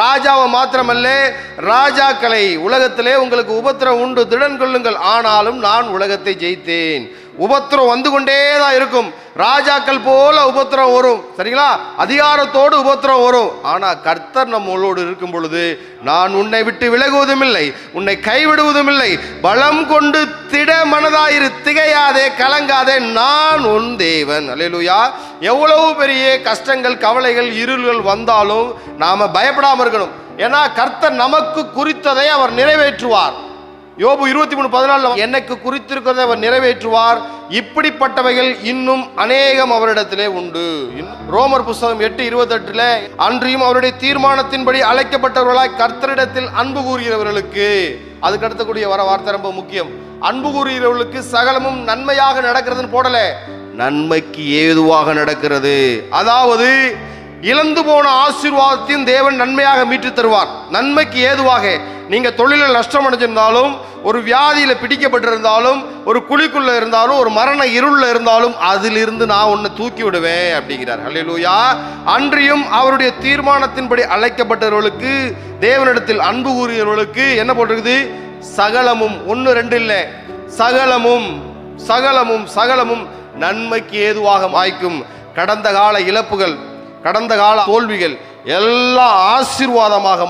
ராஜாவை மாத்திரமல்ல ராஜாக்களை உலகத்திலே உங்களுக்கு உபத்திரம் உண்டு திடன் கொள்ளுங்கள். ஆனாலும் நான் உலகத்தை ஜெயித்தேன். உபத்திரம் வந்து கொண்டே தான் இருக்கும். ராஜாக்கள் போல உபத்திரம் வரும். சரிங்களா? அதிகாரத்தோடு உபத்திரம் வரும். ஆனால் கர்த்தர் நம்மளோடு இருக்கும் பொழுது நான் உன்னை விட்டு விலகுவதும் இல்லை உன்னை கைவிடுவதும் இல்லை பலம் கொண்டு திட மனதாயிரு திகையாதே கலங்காதே நான் உன் தேவன். அல்லேலூயா. எவ்வளவு பெரிய கஷ்டங்கள் கவலைகள் இருள்கள் வந்தாலும் நாம பயப்படாம இருக்கணும். ஏன்னா கர்த்தர் நமக்கு குறித்ததை அவர் நிறைவேற்றுவார். யோபு இருபத்தி மூணு பதினாலு எனக்கு குறித்திருக்கிறதை அவர் நிறைவேற்றுவார். இப்படிப்பட்டவைகள் இன்னும் அநேகம் அவரிடத்திலே உண்டு. ரோமர் புஸ்தகம் எட்டு இருபத்தெட்டுல அன்றியும் அவருடைய தீர்மானத்தின்படி அழைக்கப்பட்டவர்களாய் கர்த்தரிடத்தில் அன்பு கூறுகிறவர்களுக்கு அதுக்கு அடுத்தக்கூடிய வர வார்த்தை ரொம்ப முக்கியம் அன்பு கூறுகிறவர்களுக்கு சகலமும் நன்மையாக நடக்கிறதுன்னு போடல. நன்மைக்கு ஏதுவாக நடக்கிறது. அதாவது இழந்து போன ஆசீர்வாதத்தையும் தேவன் நன்மையாக மீட்டு தருவார். நன்மைக்கு ஏதுவாக. நீங்க தொழிலில் நஷ்டம் அடைஞ்சிருந்தாலும் ஒரு வியாதியில பிடிக்கப்பட்டிருந்தாலும் ஒரு குழிக்குள்ள இருந்தாலும் ஒரு மரண இருள்ல இருந்தாலும் அதிலிருந்து நான் உன்னை தூக்கி விடுவேன் அப்படிங்கிறார். அல்லேலூயா அன்றியும் அவருடைய தீர்மானத்தின்படி அழைக்கப்பட்டவர்களுக்கு தேவனிடத்தில் அன்பு கூறியவர்களுக்கு என்ன போட்டிருக்குது? சகலமும். ஒன்று ரெண்டு இல்லை. சகலமும் சகலமும் சகலமும். நன்மைக்கு ஏதுவாக மாய்க்கும் கடந்த கால இழப்புகள் கடந்த கால தோல்விகள் எல்லாம் ஆசீர்வாதமாக